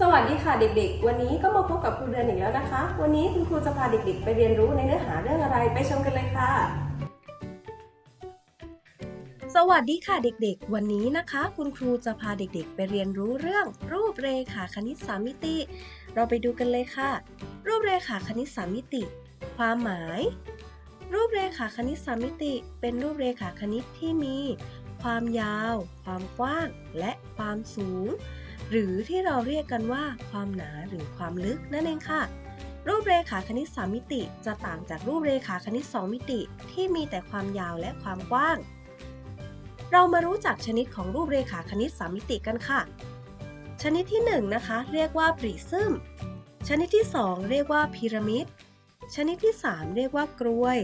สวัสดีค่ะเด็กๆ วันนี้ก็มาพบกับครูเดือนอีกแล้วนะคะ วันนี้คุณครูจะพาเด็กๆ ไปเรียนรู้ในเนื้อหาเรื่องอะไรไปชมกันเลยค่ะ สวัสดีค่ะเด็กๆ วันนี้นะคะ คุณครูจะพาเด็กๆ ไปเรียนรู้เรื่อง รูปเรขาคณิตสามมิติ เราไปดูกันเลยค่ะ รูปเรขาคณิตสามมิติ ความหมาย รูปเรขาคณิตสามมิติ เป็นรูปเรขาคณิตที่มี ความยาว ความกว้าง และความสูง หรือที่เราเรียกกันว่าความหนาหรือความลึกนั่นเองค่ะ รูปเรขาคณิต 3 มิติ จะต่างจากรูปเรขาคณิต 2 มิติ ที่มีแต่ความยาวและความกว้าง เรามารู้จักชนิดของรูปเรขาคณิต 3 มิติกันค่ะ ชนิดที่ 1 นะคะ เรียกว่าปริซึมชนิดที่ 2 เรียกว่าพีระมิด ชนิดที่ 3 เรียกว่ากรวย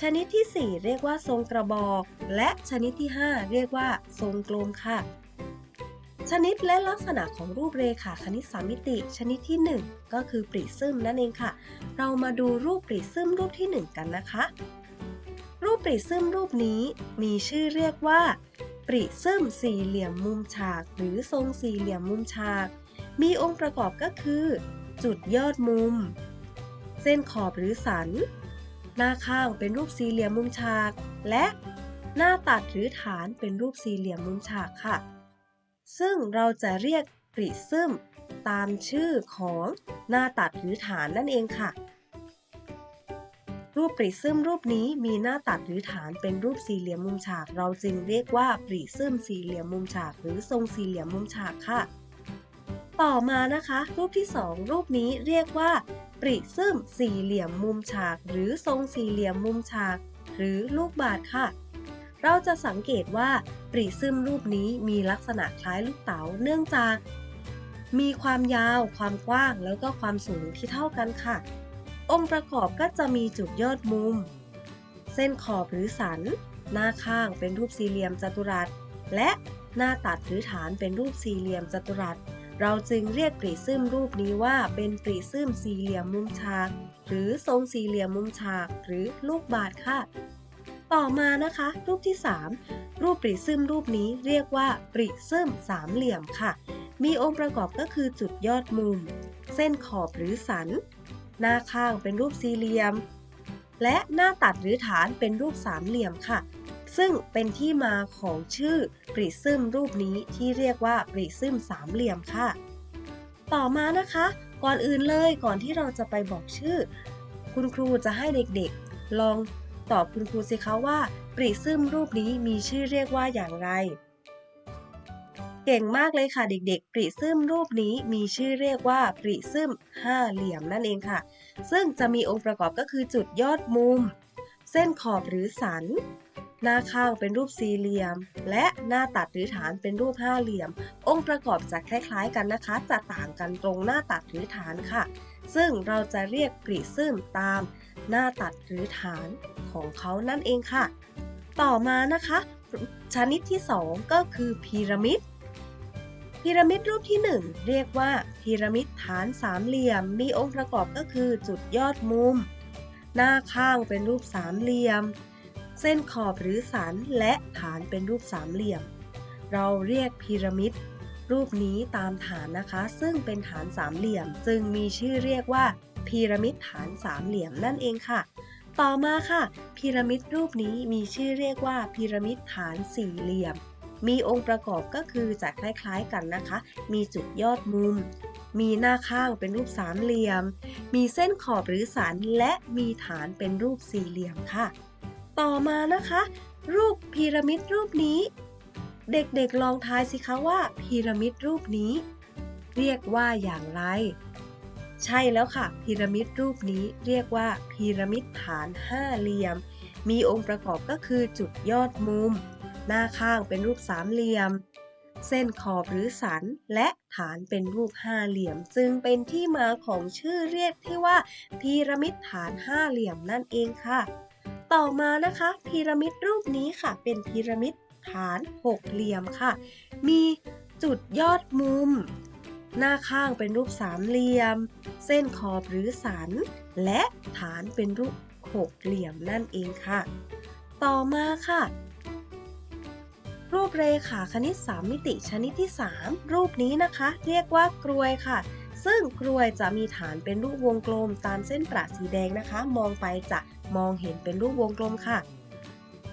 ชนิดที่ 4 เรียกว่าทรงกระบอก และชนิดที่ 5 เรียกว่าทรงกลมค่ะ ชนิดและลักษณะของรูปเรขาคณิตสามมิติ ชนิดที่ 1 ก็คือปริซึมนั่นเองค่ะ เรามาดูรูปปริซึมรูปที่ 1 กันนะคะ รูปปริซึมรูปนี้มีชื่อเรียกว่า ปริซึมสี่เหลี่ยมมุมฉาก หรือทรงสี่เหลี่ยมมุมฉาก มีองค์ประกอบก็คือ จุดยอดมุม เส้นขอบหรือสัน หน้าข้างเป็นรูปสี่เหลี่ยมมุมฉาก และหน้าตัดหรือฐานเป็นรูปสี่เหลี่ยมมุมฉากค่ะ ซึ่งเราจะเรียกปริซึมตามชื่อของหน้าตัดหรือฐานนั่นเองค่ะ รูปปริซึมรูปนี้มีหน้าตัดหรือฐานเป็นรูปสี่เหลี่ยมมุมฉาก เราจึงเรียกว่าปริซึมสี่เหลี่ยมมุมฉาก หรือทรงสี่เหลี่ยมมุมฉากค่ะ ต่อมานะคะ รูปที่สองรูปนี้เรียกว่าปริซึมสี่เหลี่ยมมุมฉาก หรือทรงสี่เหลี่ยมมุมฉาก หรือลูกบาศก์ค่ะ เราจะสังเกตว่าปริซึมรูปนี้มีลักษณะคล้ายลูกเต๋าเนื่องจาก มีความยาว ความกว้าง แล้วก็ความสูงที่เท่ากันค่ะ องค์ประกอบก็จะมีจุดยอดมุม เส้นขอบหรือสัน หน้าข้างเป็นรูปสี่เหลี่ยมจัตุรัส และหน้าตัดหรือฐานเป็นรูปสี่เหลี่ยมจัตุรัส เราจึงเรียกปริซึมรูปนี้ว่าเป็นปริซึมสี่เหลี่ยมมุมฉาก หรือทรงสี่เหลี่ยมมุมฉาก หรือลูกบาศก์ค่ะ ต่อมานะคะ รูปที่ 3 รูปปริซึมรูปนี้เรียกว่าปริซึมสามเหลี่ยมค่ะ มีองค์ประกอบก็คือจุดยอดมุม เส้นขอบหรือสัน หน้าข้างเป็นรูปสี่เหลี่ยม และหน้าตัดหรือฐานเป็นรูปสามเหลี่ยมค่ะ ซึ่งเป็นที่มาของชื่อปริซึมรูปนี้ที่เรียกว่าปริซึมสามเหลี่ยมค่ะ ต่อมานะคะ ก่อนอื่นเลยก่อนที่เราจะไปบอกชื่อ คุณครูจะให้เด็กๆ ลอง ตอบคุณครูสิคะว่าปริซึมรูปนี้มีชื่อเรียกว่าอย่างไร เก่งมากเลยค่ะเด็กๆ ปริซึมรูปนี้มีชื่อเรียกว่าปริซึมห้าเหลี่ยมนั่นเองค่ะ ซึ่งจะมีองค์ประกอบก็คือจุดยอดมุม เส้นขอบหรือสัน หน้าข้างเป็นรูปสี่เหลี่ยม และหน้าตัดหรือฐานเป็นรูปห้าเหลี่ยม องค์ประกอบจะคล้ายๆกันนะคะ จะต่างกันตรงหน้าตัดหรือฐานค่ะ ซึ่งเราจะเรียกปริซึมตามหน้าตัดหรือฐาน ของเขานั่นเองค่ะ ต่อมานะคะ ชนิดที่ 2 ก็คือพีระมิด พีระมิดรูปที่ 1 เรียกว่าพีระมิดฐานสามเหลี่ยม มีองค์ประกอบก็คือจุดยอดมุม หน้าข้างเป็นรูปสามเหลี่ยม เส้นขอบหรือสันและฐานเป็นรูปสามเหลี่ยม เราเรียกพีระมิดรูปนี้ตามฐานนะคะ ซึ่งเป็นฐานสามเหลี่ยม จึงมีชื่อเรียกว่าพีระมิดฐานสามเหลี่ยมนั่นเองค่ะ ต่อมาค่ะพีระมิดรูปนี้มีชื่อเรียกว่าพีระมิดฐานสี่เหลี่ยม มีองค์ประกอบก็คือจะคล้ายๆกันนะคะ มีจุดยอดมุม มีหน้าข้างเป็นรูปสามเหลี่ยม มีเส้นขอบหรือสันและมีฐานเป็นรูปสี่เหลี่ยมค่ะ ต่อมานะคะ รูปพีระมิดรูปนี้ เด็กๆลองทายสิคะว่าพีระมิดรูปนี้ เรียกว่าอย่างไร ใช่แล้วค่ะ พีระมิดรูปนี้เรียกว่าพีระมิดฐานห้าเหลี่ยม มีองค์ประกอบก็คือจุดยอดมุม หน้าข้างเป็นรูปสามเหลี่ยม เส้นขอบหรือสัน และฐานเป็นรูปห้าเหลี่ยม จึงเป็นที่มาของชื่อเรียกที่ว่า พีระมิดฐานห้าเหลี่ยมนั่นเองค่ะ ต่อมานะคะ พีระมิดรูปนี้ค่ะ เป็นพีระมิดฐานหกเหลี่ยมค่ะ มีจุดยอดมุม หน้าข้างเป็นรูปสามเหลี่ยม เส้นขอบหรือสัน และฐานเป็นรูปหกเหลี่ยมนั่นเองค่ะ ต่อมาค่ะ รูปเรขาคณิต 3 มิติชนิดที่ 3 รูปนี้นะคะ เรียกว่ากรวยค่ะ ซึ่งกรวยจะมีฐานเป็นรูปวงกลมตามเส้นประสีแดงนะคะ มองไปจะมองเห็นเป็นรูปวงกลมค่ะ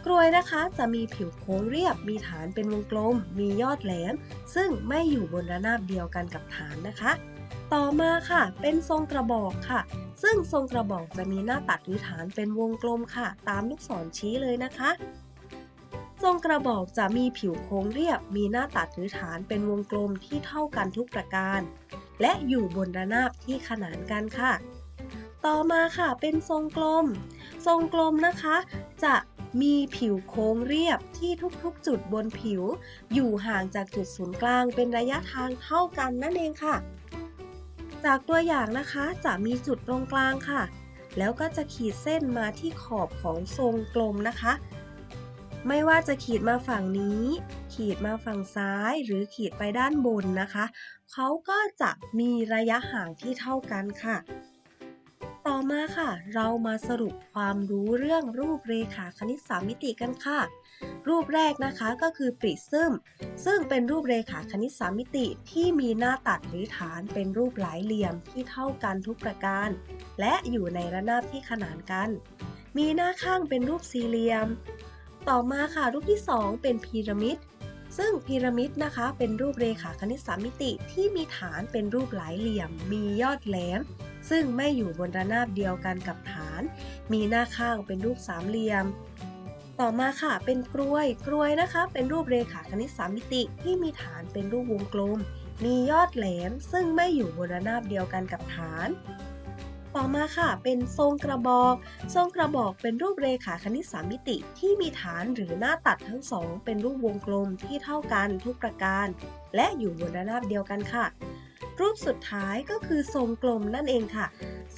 กรวยนะคะจะมีผิวโค้งเรียบ มีฐานเป็นวงกลม มียอดแหลม ซึ่งไม่อยู่บนระนาบเดียวกันกับฐานนะคะ ต่อมาค่ะ เป็นทรงกระบอกค่ะ ซึ่งทรงกระบอกจะมีหน้าตัดหรือฐานเป็นวงกลมค่ะ ตามลูกศรชี้เลยนะคะ ทรงกระบอกจะมีผิวโค้งเรียบ มีหน้าตัดหรือฐานเป็นวงกลมที่เท่ากันทุกประการ และอยู่บนระนาบที่ขนานกันค่ะ ต่อมาค่ะ เป็นทรงกลม ทรงกลมนะคะ จะ มีผิวโค้งเรียบที่ทุกๆ จุดบนผิว อยู่ห่างจากจุดศูนย์กลางเป็นระยะทางเท่ากันนั่นเองค่ะ จากตัวอย่างนะคะจะมีจุดตรงกลางค่ะ แล้วก็จะขีดเส้นมาที่ขอบของทรงกลมนะคะ ไม่ว่าจะขีดมาฝั่งนี้ ขีดมาฝั่งซ้าย หรือขีดไปด้านบนนะคะ เขาก็จะมีระยะห่างที่เท่ากันค่ะ ต่อมาค่ะ เรามาสรุปความรู้เรื่องรูปเรขาคณิตสามมิติกันค่ะ รูปแรกนะคะก็คือปริซึมซึ่งเป็นรูปเรขาคณิตสามมิติที่มีหน้าตัดหรือฐานเป็นรูปหลายเหลี่ยมที่เท่ากันทุกประการ และอยู่ในระนาบที่ขนานกัน มีหน้าข้างเป็นรูปสี่เหลี่ยม ต่อมาค่ะรูปที่ 2 เป็นพีระมิดซึ่งพีระมิดนะคะเป็นรูปเรขาคณิตสามมิติที่มีฐานเป็นรูปหลายเหลี่ยม มียอดแหลม ซึ่งไม่อยู่บนระนาบเดียวกันกับฐาน มีหน้าข้างเป็นรูปสามเหลี่ยม ต่อมาค่ะเป็นกลวย กลวยนะคะ เป็นรูปเรขาคณิตสามมิติ ที่มีฐานเป็นรูปวงกลม มียอดแหลม ซึ่งไม่อยู่บนระนาบเดียวกันกับฐาน ต่อมาค่ะเป็นทรงกระบอก ทรงกระบอกเป็นรูปเรขาคณิตสามมิติ ที่มีฐานหรือหน้าตัดทั้งสอง เป็นรูปวงกลมที่เท่ากันทุกประการ และอยู่บนระนาบเดียวกันค่ะ รูปสุดท้ายก็คือทรงกลมนั่นเองค่ะ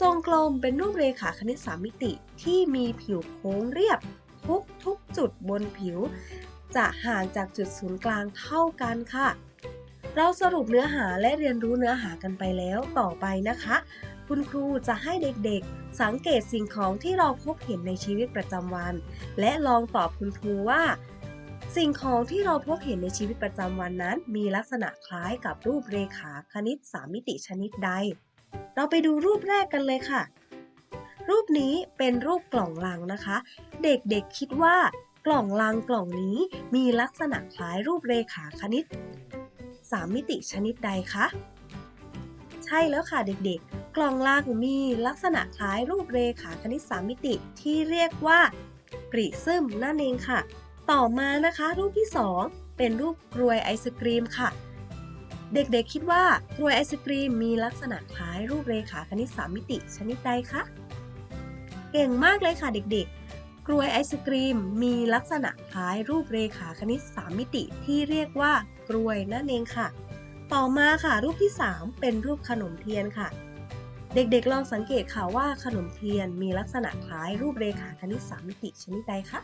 ทรงกลมเป็นรูปเรขาคณิตสามมิติที่มีผิวโค้งเรียบทุกทุกจุดบนผิว จะห่างจากจุดศูนย์กลางเท่ากันค่ะ เราสรุปเนื้อหาและเรียนรู้เนื้อหากันไปแล้วต่อไปนะคะ คุณครูจะให้เด็กๆ สังเกตสิ่งของที่เราพบเห็นในชีวิตประจำวัน และลองตอบคุณครูว่า สิ่งของที่เราพบเห็นในชีวิตประจำวันนั้น มีลักษณะคล้ายกับรูปเรขาคณิตสามมิติชนิดใด เราไปดูรูปแรกกันเลยค่ะ รูปนี้เป็นรูปกล่องลังนะคะ เด็กๆคิดว่ากล่องลังกล่องนี้มีลักษณะคล้ายรูปเรขาคณิต 3 มิติชนิดใดคะใช่แล้วค่ะเด็กๆ กล่องลังมีลักษณะคล้ายรูปเรขาคณิต 3 มิติที่เรียกว่าปริซึมนั่นเองค่ะ ต่อมานะคะรูปที่ 2 เป็นรูปกรวยไอศกรีมค่ะ เด็กๆคิดว่ากรวยไอศกรีมมีลักษณะคล้ายรูปเรขาคณิต3มิติชนิดใดคะเก่งมากเลยค่ะเด็กๆ กรวยไอศกรีมมีลักษณะคล้ายรูปเรขาคณิต3มิติที่เรียกว่ากรวยนั่นเองค่ะ ต่อมาค่ะรูปที่ 3 เป็นรูปขนมเทียนค่ะเด็กๆ ลองสังเกตค่ะว่าขนมเทียนมีลักษณะคล้ายรูปเรขาคณิต3มิติชนิดใดคะ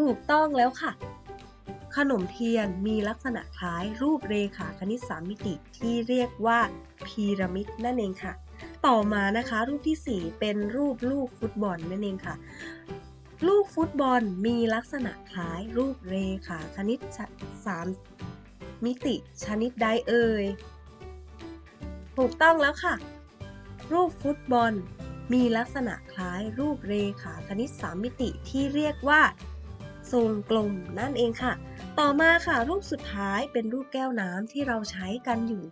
ถูกต้องแล้วค่ะ ขนมเทียนมีลักษณะคล้ายรูปเรขาคณิต3มิติที่เรียกว่าพีระมิดนั่นเองค่ะ ต่อมานะคะ รูปที่ 4 เป็นรูปลูกฟุตบอลนั่นเองค่ะ ลูกฟุตบอลมีลักษณะคล้ายรูปเรขาคณิตสามมิติชนิดใดเอ่ยถูกต้องแล้วค่ะ รูปฟุตบอลมีลักษณะคล้ายรูปเรขาคณิตสามมิติที่เรียกว่า ทรงกลมนั่นเองค่ะ ต่อมาค่ะ รูปสุดท้ายเป็นรูปแก้วน้ำที่เราใช้กันอยู่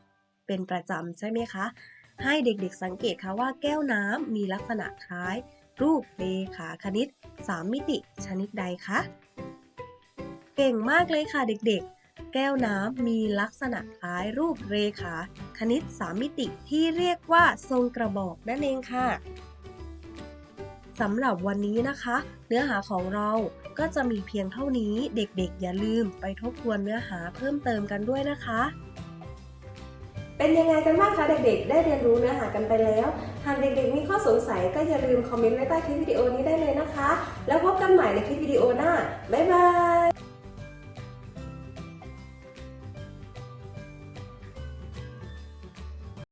เป็นประจำใช่ไหมคะ ให้เด็กๆสังเกตค่ะว่าแก้วน้ำมีลักษณะคล้าย รูปเรขาคณิต 3 มิติชนิดใดคะ เก่งมากเลยค่ะเด็กๆ แก้วน้ำมีลักษณะคล้ายรูปเรขาคณิต 3 มิติที่เรียกว่าทรงกระบอกนั่นเองค่ะสำหรับวันนี้นะคะ เนื้อหาของเรา ก็จะมีเพียงเท่านี้ เด็กๆ อย่าลืมไปทบทวนเนื้อหาเพิ่มเติมกันด้วยนะคะ เป็นยังไงกันบ้างคะเด็กๆ ได้เรียนรู้เนื้อหากันไปแล้ว หากเด็กๆ มีข้อสงสัยก็อย่าลืมคอมเมนต์ไว้ใต้คลิปวิดีโอนี้ได้เลยนะคะ แล้วพบกันใหม่ในคลิปวิดีโอหน้า บ๊ายบาย